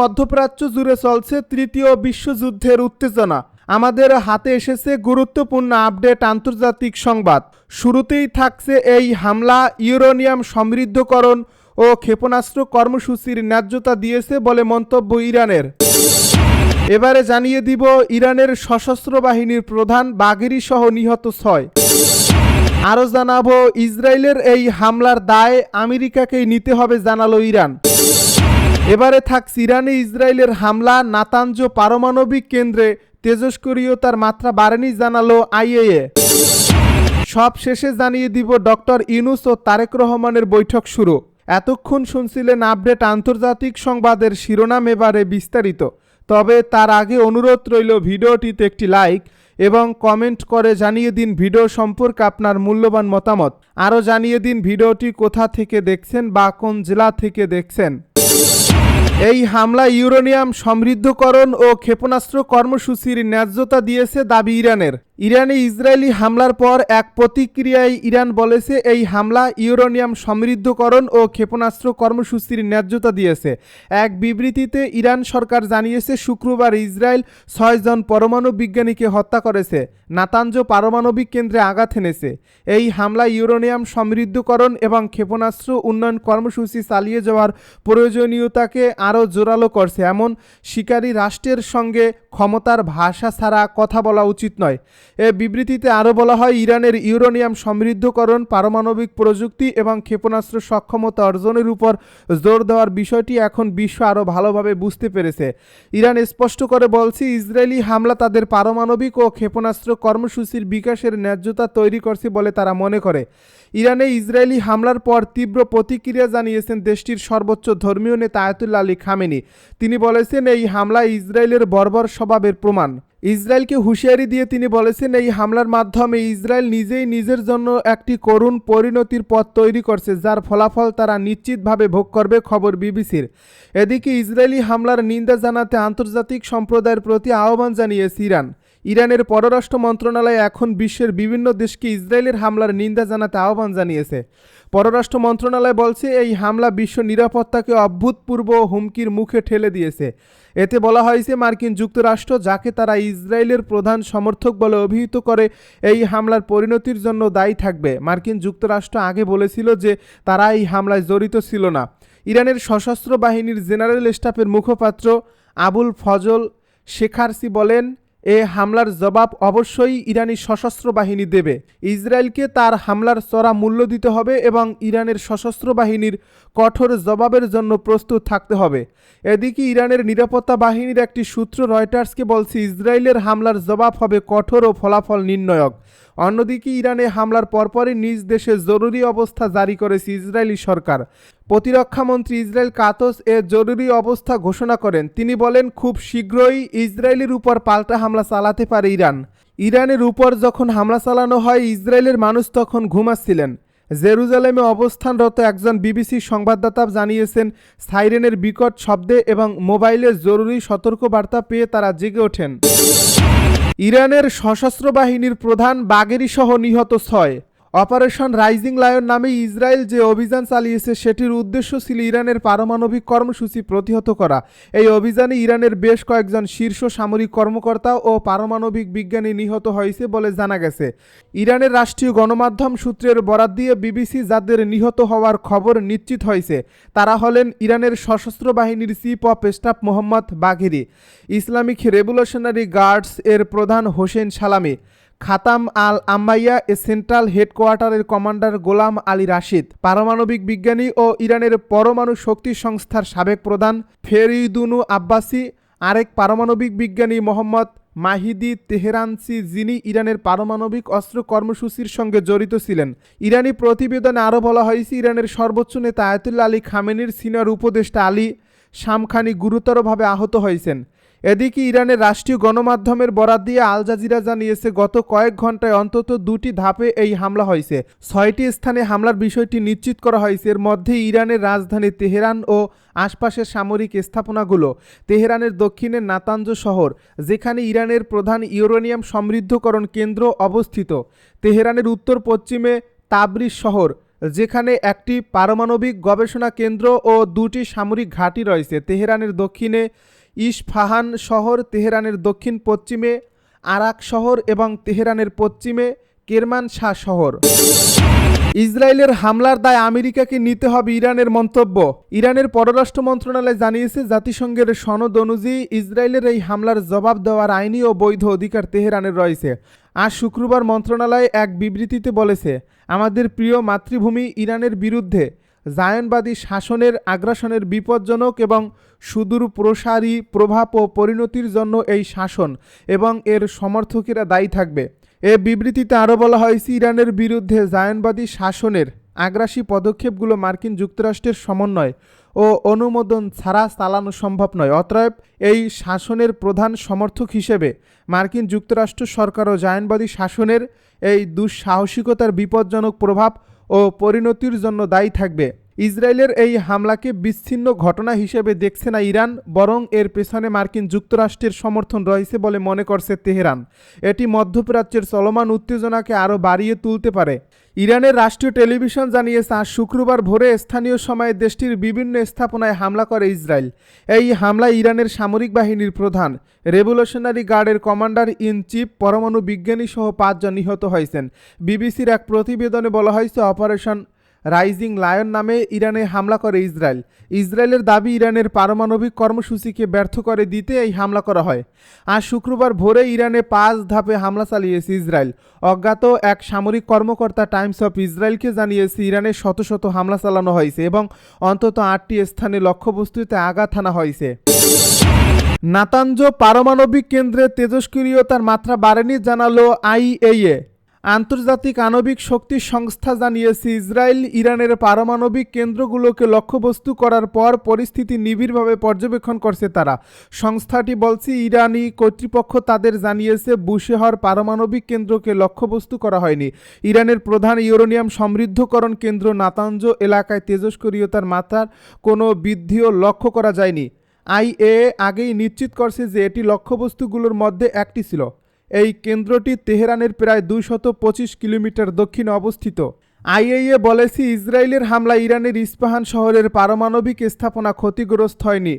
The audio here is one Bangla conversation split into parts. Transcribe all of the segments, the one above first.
মধ্যপ্রাচ্য জুড়ে চলছে তৃতীয় বিশ্বযুদ্ধের উত্তেজনা। আমাদের হাতে এসেছে গুরুত্বপূর্ণ আপডেট আন্তর্জাতিক সংবাদ। শুরুতেই থাকছে এই হামলা, ইউরোনিয়াম সমৃদ্ধকরণ ও ক্ষেপণাস্ত্র কর্মসূচির ন্যায্যতা দিয়েছে বলে মন্তব্য ইরানের। এবারে জানিয়ে দিব ইরানের সশস্ত্র বাহিনীর প্রধান বাগেরি সহ নিহত ছয়। আরও জানাব, ইসরায়েলের এই হামলার দায় আমেরিকাকেই নিতে হবে, জানালো ইরান। এবারে থাকছে ইরানে ইসরায়েলের হামলা নাতাঞ্জ পারমাণবিক কেন্দ্রে তেজস্ক্রিয়তার মাত্রা বাড়েনি জানালো আইএএ। সব শেষে জানিয়ে দিব ডক্টর ইউনুস ও তারেক রহমানের বৈঠক শুরু। এতক্ষণ শুনছিলেন আপডেট আন্তর্জাতিক সংবাদের শিরোনাম এবারে বিস্তারিত। তবে তার আগে অনুরোধ রইল ভিডিওটিতে একটি লাইক এবং কমেন্ট করে জানিয়ে দিন ভিডিও সম্পর্কে আপনার মূল্যবান মতামত। আরও জানিয়ে দিন ভিডিওটি কোথা থেকে দেখছেন বা কোন জেলা থেকে দেখছেন। এই হামলা ইউরেনিয়াম সমৃদ্ধকরণ ও ক্ষেপণাস্ত্র কর্মসূচির ন্যায্যতা দিয়েছে দাবি ইরানের। ইরানে ইসরায়েলি হামলার পর এক প্রতিক্রিয়ায় ইরান বলেছে, এই হামলা ইউরোনিয়াম সমৃদ্ধকরণ ও ক্ষেপণাস্ত্র কর্মসূচির ন্যায্যতা দিয়েছে। এক বিবৃতিতে ইরান সরকার জানিয়েছে, শুক্রবার ইসরায়েল ছয়জন পরমাণু বিজ্ঞানীকে হত্যা করেছে। নাতাঞ্জ পারমাণবিক কেন্দ্রে আঘাত এনেছে। এই হামলা ইউরোনিয়াম সমৃদ্ধকরণ এবং ক্ষেপণাস্ত্র উন্নয়ন কর্মসূচি চালিয়ে যাওয়ার প্রয়োজনীয়তাকে আরও জোরালো করছে। এমন শিকারী রাষ্ট্রের সঙ্গে ক্ষমতার ভাষা ছাড়া কথা বলা উচিত নয়। এ বিবৃতিতে আরও বলা হয়, ইরানের ইউরোনিয়াম সমৃদ্ধকরণ, পারমাণবিক প্রযুক্তি এবং ক্ষেপণাস্ত্র সক্ষমতা অর্জনের উপর জোর দেওয়ার বিষয়টি এখন বিশ্ব আরও ভালোভাবে বুঝতে পেরেছে। ইরান স্পষ্ট করে বলছে, ইসরায়েলি হামলা তাদের পারমাণবিক ও ক্ষেপণাস্ত্র কর্মসূচির বিকাশের ন্যায্যতা তৈরি করছে বলে তারা মনে করে। ইরানে ইসরায়েলি হামলার পর তীব্র প্রতিক্রিয়া জানিয়েছেন দেশটির সর্বোচ্চ ধর্মীয় নেতা আয়াতুল্লা আলী খামেনি। তিনি বলেছেন, এই হামলা ইসরায়েলের বর্বর স্বভাবের প্রমাণ। ইসরায়েলকে হুঁশিয়ারি দিয়ে তিনি বলেছেন, এই হামলার মাধ্যমে ইসরায়েল নিজেই নিজের জন্য একটি করুণ পরিণতির পথ তৈরি করছে, যার ফলাফল তারা নিশ্চিতভাবে ভোগ করবে, খবর বিবিসির। এদিকে ইসরায়েলি হামলার নিন্দা জানাতে আন্তর্জাতিক সম্প্রদায়ের প্রতি আহ্বান জানিয়েছে ইরান। ইরানের পররাষ্ট্র মন্ত্রণালয় এখন বিশ্বের বিভিন্ন দেশকে ইসরায়েলের হামলার নিন্দা জানাতে আহ্বান জানিয়েছে। পররাষ্ট্র মন্ত্রণালয় বলছে, এই হামলা বিশ্ব নিরাপত্তাকে অভূতপূর্ব হুমকির মুখে ঠেলে দিয়েছে। এতে বলা হয়েছে, মার্কিন যুক্তরাষ্ট্র, যাকে তারা ইসরায়েলের প্রধান সমর্থক বলে অভিহিত করে, এই হামলার পরিণতির জন্য দায়ী থাকবে। মার্কিন যুক্তরাষ্ট্র আগে বলেছিল যে, তারা এই হামলায় জড়িত ছিল না। ইরানের সশস্ত্র বাহিনীর জেনারেল স্টাফের মুখপাত্র আবুল ফজল শেখারসি বলেন এ হামলার জবাব অবশ্যই ইরানি সশস্ত্র বাহিনী দেবে। ইসরায়েলকে তার হামলার চড়া মূল্য দিতে হবে এবং ইরানের সশস্ত্র বাহিনীর কঠোর জবাবের জন্য প্রস্তুত থাকতে হবে। এদিকে ইরানের নিরাপত্তা বাহিনীর একটি সূত্র রয়টার্সকে বলছে, ইসরায়েলের হামলার জবাব হবে কঠোর ও ফলাফল নির্ণায়ক। অন্যদিকে ইরানে হামলার পরপরই নিজ দেশে জরুরি অবস্থা জারি করেছে ইসরায়েলি সরকার। প্রতিরক্ষামন্ত্রী ইসরায়েল কাতস এ জরুরি অবস্থা ঘোষণা করেন। তিনি বলেন, খুব শীঘ্রই ইসরায়েলের উপর পাল্টা হামলা চালাতে পারে ইরান। ইরানের উপর যখন হামলা চালানো হয়, ইসরায়েলের মানুষ তখন ঘুমাচ্ছিলেন। জেরুজালেমে অবস্থানরত একজন বিবিসি সংবাদদাতা জানিয়েছেন, সাইরেনের বিকট শব্দে এবং মোবাইলের জরুরি সতর্কবার্তা পেয়ে তারা জেগে ওঠেন। ইরানের সশস্ত্র বাহিনীর প্রধান বাগেরি সহ নিহত ছয়। অপারেশন রাইজিং লায়ন নামে ইসরায়েল যে অভিযান চালিয়েছে, সেটির উদ্দেশ্য ছিল ইরানের পারমাণবিক কর্মসূচি প্রতিহত করা। এই অভিযানে ইরানের বেশ কয়েকজন শীর্ষ সামরিক কর্মকর্তা ও পারমাণবিক বিজ্ঞানী নিহত হয়েছে বলে জানা গেছে। ইরানের রাষ্ট্রীয় গণমাধ্যম সূত্রের বরাত দিয়ে বিবিসি যাদের নিহত হওয়ার খবর নিশ্চিত হয়েছে, তারা হলেন ইরানের সশস্ত্র বাহিনীর chief of staff Mohammad Bagheri, Islamic Revolutionary Guards এর প্রধান Hossein Salami. Khatam al Anbiya a central হেডকোয়ার্টারের কমান্ডার গোলাম আলী রাশিদ, পারমাণবিক বিজ্ঞানী ও ইরানের পরমাণু শক্তি সংস্থার সাবেক প্রধান ফেরিদুনু আব্বাসি, আরেক পারমাণবিক বিজ্ঞানী মোহাম্মদ মাহিদি তেহরানসি, যিনি ইরানের পারমাণবিক অস্ত্র কর্মসূচির সঙ্গে জড়িত ছিলেন। ইরানি প্রতিবেদনে আরও বলা হয়েছে, ইরানের সর্বোচ্চ নেতা আয়াতুল্লা আলী খামেনির সিনিয়র উপদেষ্টা আলী শামখানি গুরুতরভাবে আহত হয়েছেন। এদিকে ইরানের রাষ্ট্রীয় গণমাধ্যমের বরাত দিয়ে আল জাজিরা জানিয়েছে, গত কয়েক ঘন্টায় অন্তত দুটি ধাপে এই হামলা হয়েছে। ছয়টি স্থানে হামলার বিষয়টি নিশ্চিত করা হয়েছে। এর মধ্যে ইরানের রাজধানী তেহরান ও আশপাশের সামরিক স্থাপনাগুলো, তেহরানের দক্ষিণে নাতাঞ্জ শহর, যেখানে ইরানের প্রধান ইউরেনিয়াম সমৃদ্ধকরণ কেন্দ্র অবস্থিত। তেহরানের উত্তর পশ্চিমে তাবরিজ শহর, যেখানে একটি পারমাণবিক গবেষণা কেন্দ্র ও দুটি সামরিক ঘাঁটি রয়েছে। তেহরানের দক্ষিণে ইস্ফাহান শহর তেহরানের দক্ষিণ পশ্চিমে, আরাক শহর এবং তেহরানের পশ্চিমে কেরমান শাহ শহর। ইসরায়েলের হামলার দায় আমেরিকাকে নিতে হবে ইরানের মন্তব্য। ইরানের পররাষ্ট্র মন্ত্রণালয় জানিয়েছে, জাতিসংঘের সনদ অনুযায়ী ইসরায়েলের এই হামলার জবাব দেওয়ার আইনি ও বৈধ অধিকার তেহরানের রয়েছে। আজ শুক্রবার মন্ত্রণালয় এক বিবৃতিতে বলেছে, আমাদের প্রিয় মাতৃভূমি ইরানের বিরুদ্ধে জায়নবাদী শাসনের আগ্রাসনের বিপজ্জনক এবং সুদূর প্রসারী প্রভাব ও পরিণতির জন্য এই শাসন এবং এর সমর্থকেরা দায়ী থাকবে। এ বিবৃতিতে আরও বলা হয়েছে, ইরানের বিরুদ্ধে জায়নবাদী শাসনের আগ্রাসী পদক্ষেপগুলো মার্কিন যুক্তরাষ্ট্রের সমন্বয় ও অনুমোদন ছাড়া চালানো সম্ভব নয়। অতএব এই শাসনের প্রধান সমর্থক হিসেবে মার্কিন যুক্তরাষ্ট্র সরকার ও জায়নবাদী শাসনের এই দুঃসাহসিকতার বিপজ্জনক প্রভাব ও পরিণতির জন্য দায়ী থাকবে। ইসরায়েলের এই হামলাকে বিচ্ছিন্ন ঘটনা হিসেবে দেখছে না ইরান, বরং এর পেছনে মার্কিন যুক্তরাষ্ট্রের সমর্থন রয়েছে বলে মনে করছে তেহরান। এটি মধ্যপ্রাচ্যের চলমান উত্তেজনাকে আরও বাড়িয়ে তুলতে পারে। ইরানের রাষ্ট্রীয় টেলিভিশন জানিয়েছে, আজ শুক্রবার ভোরে স্থানীয় সময়ে দেশটির বিভিন্ন স্থাপনায় হামলা করে ইসরায়েল। এই হামলায় ইরানের সামরিক বাহিনীর প্রধান রেভলিউশনারি গার্ডের কমান্ডার ইন চিফ, পরমাণু বিজ্ঞানী সহ পাঁচজন নিহত হয়েছেন। বিবিসির এক প্রতিবেদনে বলা হয়েছে, অপারেশন রাইজিং লায়ন নামে ইরানে হামলা করে ইসরায়েল। ইসরায়েলের দাবি ইরানের পারমাণবিক কর্মসূচিকে ব্যর্থ করে দিতে এই হামলা করা হয়। আজ শুক্রবার ভোরে ইরানে পাঁচ ধাপে হামলা চালিয়েছে ইসরায়েল। অজ্ঞাত এক সামরিক কর্মকর্তা টাইমস অফ ইসরায়েলকে জানিয়েছে, ইরানে শত শত হামলা চালানো হয়েছে এবং অন্তত আটটি স্থানে লক্ষ্যবস্তুতে আঘাত হানা হয়েছে। নাতাঞ্জ পারমাণবিক কেন্দ্রে তেজস্ক্রিয়তার মাত্রা বাড়েনি, জানালো আইএইএ আন্তর্জাতিক আণবিক শক্তি সংস্থা জানিয়েছে, ইসরায়েল, ইরানের পারমাণবিক কেন্দ্রগুলোকে লক্ষ্যবস্তু করার পর পরিস্থিতি নিবিড়ভাবে পর্যবেক্ষণ করছে তারা। সংস্থাটি বলছে, ইরানি কর্তৃপক্ষ তাদের জানিয়েছে, বুশেহর পারমাণবিক কেন্দ্রকে লক্ষ্যবস্তু করা হয়নি। ইরানের প্রধান ইউরোনিয়াম সমৃদ্ধকরণ কেন্দ্র নাতাঞ্জ এলাকায় তেজস্ক্রিয়তার মাত্রার কোনো বৃদ্ধিও লক্ষ্য করা যায়নি। আইএ আগেই নিশ্চিত করছে যে এটি লক্ষ্যবস্তুগুলোর মধ্যে একটি ছিল। এই কেন্দ্রটি তেহরানের প্রায় দুইশত পঁচিশ কিলোমিটার দক্ষিণে অবস্থিত। আইএইএ বলেছি, ইসরায়েলের হামলা ইরানের ইস্পাহান শহরের পারমাণবিক স্থাপনা ক্ষতিগ্রস্ত হয়নি।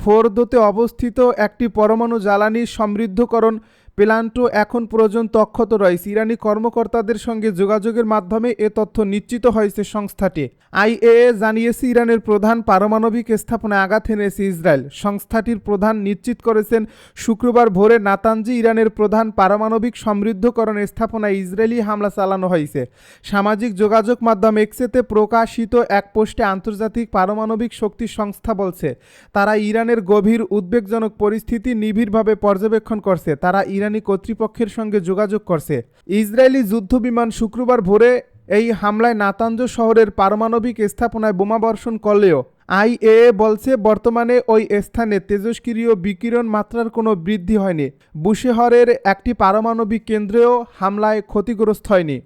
ফোরদোতে অবস্থিত একটি পরমাণু জ্বালানি সমৃদ্ধকরণ প্ল্যান্টও এখন পর্যন্ত অক্ষত রয়েছে। ইরানি কর্মকর্তাদের সঙ্গে যোগাযোগের মাধ্যমে এ তথ্য নিশ্চিত হয়েছে সংস্থাটি। আইএএ জানিয়েছে, ইরানের প্রধান পারমাণবিক স্থাপনায় আঘাত এনেছে ইসরায়েল। সংস্থাটির প্রধান নিশ্চিত করেছেন, শুক্রবার ভোরে নাতানজি ইরানের প্রধান পারমাণবিক সমৃদ্ধকরণ স্থাপনায় ইসরায়েলি হামলা চালানো হয়েছে। সামাজিক যোগাযোগ মাধ্যম এক্সেতে প্রকাশিত এক পোস্টে আন্তর্জাতিক পারমাণবিক শক্তি সংস্থা বলছে, তারা ইরানের গভীর উদ্বেগজনক পরিস্থিতি নিবিড়ভাবে পর্যবেক্ষণ করছে। তারা ইরানি কর্তৃপক্ষের সঙ্গে যোগাযোগ করছে। ইসরায়েলি যুদ্ধবিমান শুক্রবার ভোরে এই হামলায় নাতাঞ্জ শহরের পারমাণবিক স্থাপনায় বোমাবর্ষণ করলেও আইএএ বলছে বর্তমানে ওই স্থানে তেজস্ক্রিয় বিকিরণ মাত্রার কোনো বৃদ্ধি হয়নি। বুশেহরের একটি পারমাণবিক কেন্দ্রেও হামলায় ক্ষতিগ্রস্ত হয়নি।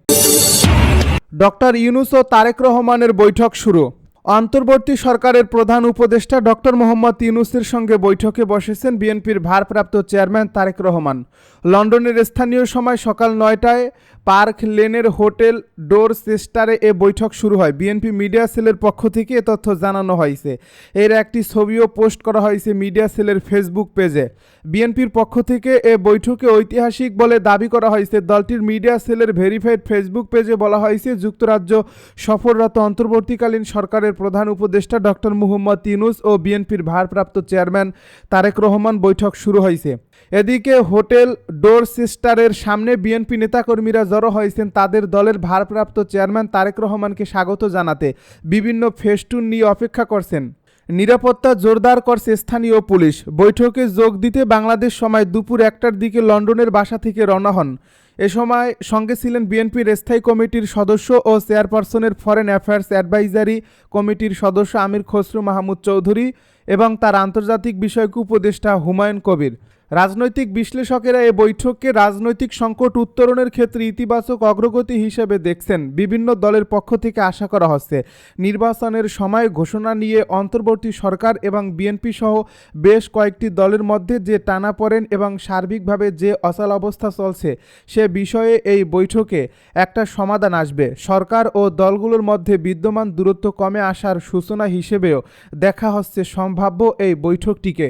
ডক্টর ইউনুস ও তারেক রহমানের বৈঠক শুরু। অন্তর্বর্তী সরকারের প্রধান উপদেষ্টা ডক্টর মোহাম্মদ ইউনুসের সঙ্গে বৈঠকে বসেছেন বিএনপির ভারপ্রাপ্ত চেয়ারম্যান তারেক রহমান। লন্ডনের স্থানীয় সময় সকাল নয়টায় পার্ক লেনের হোটেল ডোর চেস্টারে এ বৈঠক শুরু হয়। বিএনপি মিডিয়া সেলের পক্ষ থেকে এ তথ্য জানানো হয়েছে। এর একটি ছবিও পোস্ট করা হয়েছে মিডিয়া সেলের ফেসবুক পেজে। বিএনপির পক্ষ থেকে এ বৈঠকে ঐতিহাসিক বলে দাবি করা হয়েছে। দলটির মিডিয়া সেলের ভেরিফাইড ফেসবুক পেজে বলা হয়েছে, যুক্তরাজ্য সফররত অন্তর্বর্তীকালীন সরকারের প্রধান উপদেষ্টা ডক্টর মুহম্মদ ইউনুস ও বিএনপির ভারপ্রাপ্ত চেয়ারম্যান তারেক রহমান বৈঠক শুরু হয়েছে। এদিকে হোটেল ডোর সিস্টারের সামনে বিএনপি নেতাকর্মীরা জড়ো হয়েছেন। তাদের দলের ভারপ্রাপ্ত চেয়ারম্যান তারেক রহমানকে স্বাগত জানাতে বিভিন্ন ফেস্টুন নিয়ে অপেক্ষা করছেন। নিরাপত্তা জোরদার করছে স্থানীয় পুলিশ। বৈঠকে যোগ দিতে বাংলাদেশ সময় দুপুর একটার দিকে লন্ডনের বাসা থেকে রওনা হন। এ সময় সঙ্গে ছিলেন বিএনপির স্থায়ী কমিটির সদস্য ও চেয়ারপারসনের ফরেন অ্যাফেয়ার্স অ্যাডভাইজারি কমিটির সদস্য আমির খসরু মাহমুদ চৌধুরী এবং তার আন্তর্জাতিক বিষয়ক উপদেষ্টা হুমায়ুন কবির। রাজনৈতিক বিশ্লেষকেরা এ বৈঠককে রাজনৈতিক সংকট উত্তরণের ক্ষেত্রে ইতিবাচক অগ্রগতি হিসেবে দেখছেন। বিভিন্ন দলের পক্ষ থেকে আশা করা হচ্ছে, নির্বাচনের সময় ঘোষণা নিয়ে অন্তর্বর্তী সরকার এবং বিএনপি সহ বেশ কয়েকটি দলের মধ্যে যে টানাপড়েন এবং সার্বিকভাবে যে অচল অবস্থা চলছে, সে বিষয়ে এই বৈঠকে একটা সমাধান আসবে। সরকার ও দলগুলোর মধ্যে বিদ্যমান দূরত্ব কমে আসার সূচনা হিসেবেও দেখা হচ্ছে সম্ভাব্য এই বৈঠকটিকে।